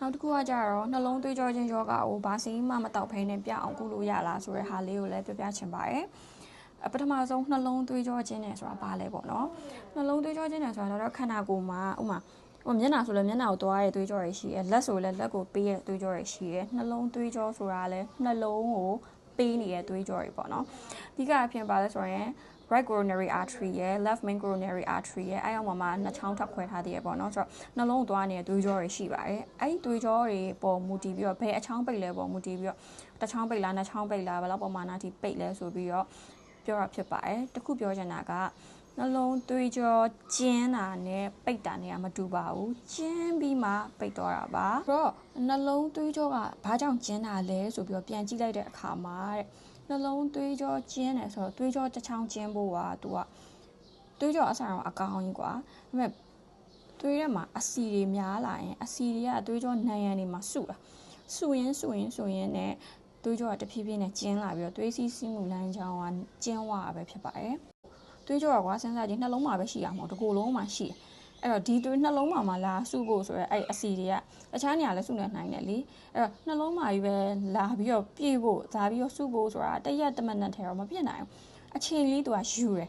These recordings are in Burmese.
နောက်တစ်ခုကကြတော့နှလုံးသွေးကြောချင်းယောဂကိုဘာစီမှမတောက်ဖဲနဲ့ပြအောင်ကုလို့ရလားဆိုတဲ့ဟာလေးကိုလည်းပြောပြချင်ပါတယ်အပထမဆုံးနှလုံးသွေးကြောချင်းနဲ့ဆိုတာဘာလဲပေါ့နော်နှလုံးသွေးကြောချင်းနဲ့ဆိုတာတော့ခန္ဓာကိုယ်မှာဥမာဟိုမျက်နှာဆိုလည်းမျက်နှာကိုသွားတဲ့သွေးကြောတွေရှိတယ်လက်ဆိုလည်းလက်ကိုပေးတဲ့သွေးကြောတွေရှိတယ်နှလုံးသွေးကြောဆိုတာလည်းနှလုံးကိုပေးနေတဲ့သွေးကြောတွေပေါ့နော်အဓိကအဖြစ်ပါလဲဆိုရင် right coronary artery ရယ် left main coronary artery ရယ်အဲအောင်မှာမှာနှချောင်းထပ်ခွဲထားသေးရပေါ့နော်ဆိုတော့နှလုံးသွားနေတဲ့သွေးကြောတွေရှိပါတယ်အဲ့ဒီသွေးကြောတွေပေါ်မူတည်ပြီးတော့ဘယ်အချောင်းပိတ်လဲပေါ်မူတည်ပြီးတော့တစ်ချောင်းပိတ်လားနှစ်ချောင်းပိတ်လားဘယ်လောက်ပမာဏထိပိတ်လဲဆိုပြီးတော့ပြောတာဖြစ်ပါတယ်တခုပြောချင်တာကနှလုံးသွေးကြောကျင်းတာနဲ့ပိတ်တာနဲ့ကမတူပါဘူးကျင်းပြီးမှပိတ်သွားတာပါဆိုတော့နှလုံးသွေးကြောကဘာကြောင့်ကျင်းတာလဲဆိုပြီးတော့ပြန်ကြည့်လိုက်တဲ့အခါမှာတဲ့ နှလုံးသွေးကြောကျင်းတယ်ဆိုတော့သွေးကြောတစ်ချောင်းကျင်းဖို့ကသူကသွေးကြောအဆိုင်အောင်အကောင်းကြီးကွာဒါပေမဲ့သွေးထဲမှာအဆီတွေများလာရင်အဆီတွေကသွေးကြောနံရံတွေမှာစုတာစုရင်စုရင်စုရင်နဲ့သွေးကြောကတဖြည်းဖြည်းနဲ့ကျင်းလာပြီးတော့သွေးစီးစီးမှုလမ်းကြောင်းကကျင်းဝပဲဖြစ်ပါတယ်သွေးကြောကကွာစဉ်းစားကြည့်နှလုံးမှာပဲရှိရမှာတကူလုံးမှာရှိတယ် အဲ့တော့ဒီသွေးနှလုံးမှာမှာလာစုဖို့ဆိုရဲအဲ့အစီတွေကတခြားနေရာလဲစုနေနိုင်တယ်လीအဲ့တော့နှလုံးမှာကြီးပဲလာပြီးတော့ပြေးဖို့ဇာပြီးတော့စုဖို့ဆိုတာတရက်တမနက်ထဲတော့မပြည့်နိုင်ဘူးအချိန်လေးသူကယူတယ်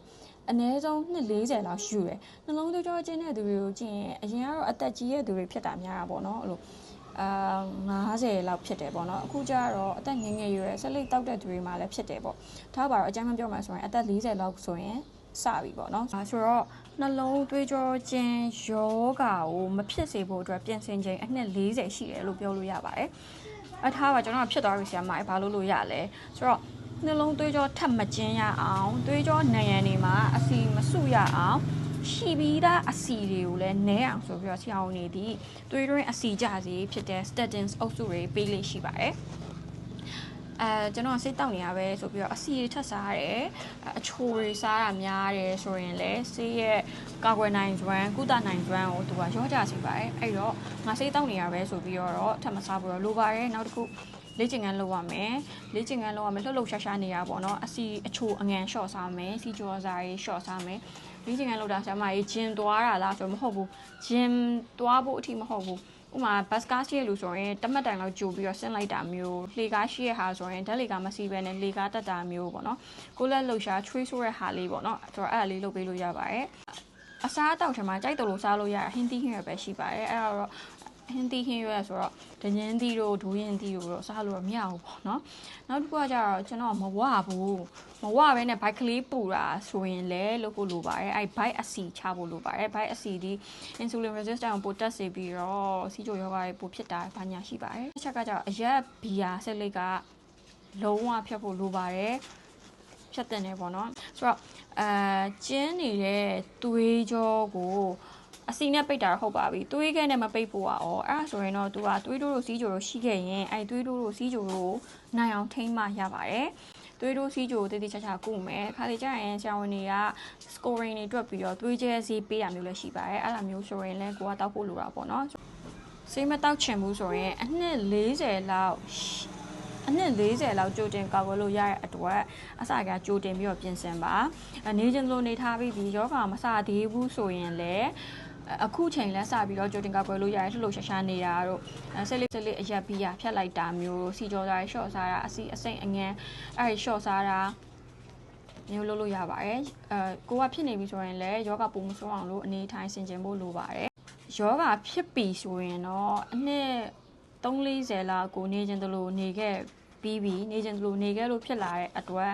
အနည်းဆုံးနှစ်40လောက်ယူတယ်နှလုံးသွေးကြောကျင်းတဲ့သူတွေကိုကြည့်ရင်အရင်ကတော့အသက်ကြီးတဲ့သူတွေဖြစ်တာများတာပေါ့နော်အဲ့လိုအာ90လောက်ဖြစ်တယ်ပေါ့နော်အခုကျတော့အသက်ငယ်ငယ်ရွယ်ဆက်လက်တောက်တဲ့သူတွေမှာလည်းဖြစ်တယ်ပေါ့ထားပါတော့အကြမ်းမပြောမှဆိုရင်အသက်40လောက်ဆိုရင် စပြီပေါ့နော်။ဆိုတော့နှလုံးသွေးကြောခြင်းယောဂါကိုမဖြစ်စေဖို့အတွက်ပြင်ဆင်ချိန်အနှစ်40ရှိတယ်လို့ပြောလို့ရပါတယ်။အထားပါကျွန်တော်ဖြစ်သွားပြီဆရာမဘာလို့လို့ရလဲ။ဆိုတော့နှလုံးသွေးကြောထပ်မကျင်းရအောင်သွေးကြောနံရံတွေမှာအစီမစုရအောင်ရှိပြီးသားအစီတွေကိုလည်းနည်းအောင်ဆိုပြီးတော့ဆရာဝန်တွေဒီသွေးတွင်းအစီကြစီဖြစ်တဲ့ statins အုပ်စုတွေပေးလေးရှိပါတယ်။ အဲကျွန်တော်စိတ်တောက်နေရပဲဆိုပြီးတော့အစီတွေထပ်စားရတယ်အချိုတွေစားတာများတယ်ဆိုရင်လည်းဆေးရဲ့ကာကွယ်နိုင်စွမ်းကုသနိုင်စွမ်းကိုသူကရောကြစေပါတယ်အဲ့တော့ငါစိတ်တောက်နေရပဲဆိုပြီးတော့ထပ်မစားဘူးတော့လိုပါတယ်နောက်တစ်ခုလေ့ကျင့်ခန်းလုပ်ရမယ်လေ့ကျင့်ခန်းလုပ်ရမယ်လှုပ်လှုပ်ရှားရှားနေရပါတော့အစီအချိုအငန်လျှော့စားမယ်စီကြောစားရေးလျှော့စားမယ်လေ့ကျင့်ခန်းလုပ်တာဆရာမကြီးဂျင်သွားတာလားဆိုတော့မဟုတ်ဘူးဂျင်သွားဖို့အထိမဟုတ်ဘူး ဥမာဘတ်ကားရှိရလို့ဆိုရင်တမတ်တိုင်လောက်ကြိုပြီးတော့ဆင်းလိုက်တာမျိုးလေကားရှိရဟာဆိုရင်ဓာတ်လေကားမစီးဘဲနဲ့လေကားတက်တာမျိုးပေါ့နော်ကိုလက်လှုပ်ရှားချွေးဆိုးတဲ့ဟာလေးပေါ့နော်ဆိုတော့အဲ့ဒါလေးလုပ်ပေးလို့ရပါတယ်အစားအသောက်ထဲမှာကြိုက်တယ်လို့စားလို့ရဟင်းသီးဟင်းရွက်ပဲရှိပါတယ်အဲ့ဒါတော့ ဟင်းသီးဟင်းရွက်ဆိုတော့ဒညင်းသီးတို့ဒူးရင်သီးတို့တော့စားလို့တော့မရဘူးပေါ့နော်နောက်တစ်ခုကကျတော့ကျွန်တော်မဝဘူးမဝဘဲနဲ့ဘိုက်ကလေးပူတာဆိုရင်လည်းလုပ်ဖို့လိုပါတယ်အဲ့ဘိုက်အစီချဖို့လိုပါတယ်ဘိုက်အစီဒီ insulin resistance ကိုပိုတက်စေပြီးတော့စီချိုယောဂါတွေပိုဖြစ်တာဘာညာရှိပါတယ်တစ်ချက်ကကျတော့အရက်ဘီယာဆက်လိတ်ကလုံးဝဖြတ်ဖို့လိုပါတယ်ဖြတ်တင်နေပေါ့နော်ဆိုတော့အဲကျင်းနေတဲ့သွေးကြောကို အစီနဲ့ပိတ်တာဟုတ်ပါပြီသွေးခဲနဲ့မပိတ်ဖို့อ่ะဩအဲ့ဒါဆိုရင်တော့သူကသွေးတိုးတို့စီးကြိုတို့ရှိခဲ့ရင်အဲ့သွေးတိုးတို့စီးကြိုတို့နိုင်အောင်ထိမ့်မှရပါတယ်သွေးတိုးစီးကြိုတည်တည်ချာချာကုမယ်ခါလေကျရင်ဆရာဝန်တွေက scoring တွေတွက်ပြီးတော့သွေးကျဲစီးပေးရမျိုးလည်းရှိပါတယ်အဲ့လိုမျိုးဆိုရင်လည်းကိုကတောက်ဖို့လိုတာပေါ့နော်ဆေးမတောက်ချင်ဘူးဆိုရင်အနှစ်40လောက်အနှစ်40လောက်ကြိုတင်ကောက်ွယ်လို့ရတဲ့အတွက်အစကကြိုတင်ပြီးတော့ပြင်ဆင်ပါနေချင်းလိုနေထားပြီးပြီးယောဂမစသေးဘူးဆိုရင်လည်း အခုချိန်လဲစပြီးတော့ကြိုတင်ကောက်ွယ်လို့ရတယ်လှုပ်လှုပ်ရှားရှားနေတာတို့ဆက်လေးဆက်လေးအရက်ပြီးရဖြတ်လိုက်တာမျိုးစီကြောသားရှော့စားတာအစီအစိမ့်အငန်းအဲ့ရှော့စားတာမျိုးလုပ်လို့ရပါတယ်အဲကိုကဖြစ်နေပြီဆိုရင်လည်းယောဂပုံမဆိုးအောင်လို့အနေထိုင်ဆင်ခြင်ဖို့လိုပါတယ်ယောဂဖြစ်ပြီဆိုရင်တော့အနှစ်340လောက်ကိုနေခြင်းတလို့နေခဲ့ပြီးပြီးနေခြင်းတလို့နေခဲ့လို့ဖြစ်လာတဲ့အတွက်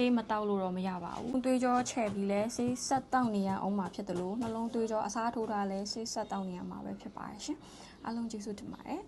ဆေးမတောက်လို့တော့မရပါဘူးသွေးကြောချဲ့ပြီးလဲဆေးဆက်တောက်နေရအောင်မှာဖြစ်တယ်လို့နှလုံးသွေးကြောအစားထိုးထားလဲဆေးဆက်တောက်နေရမှာပဲဖြစ်ပါတယ်ရှင်အားလုံးကျေးဇူးတင်ပါတယ်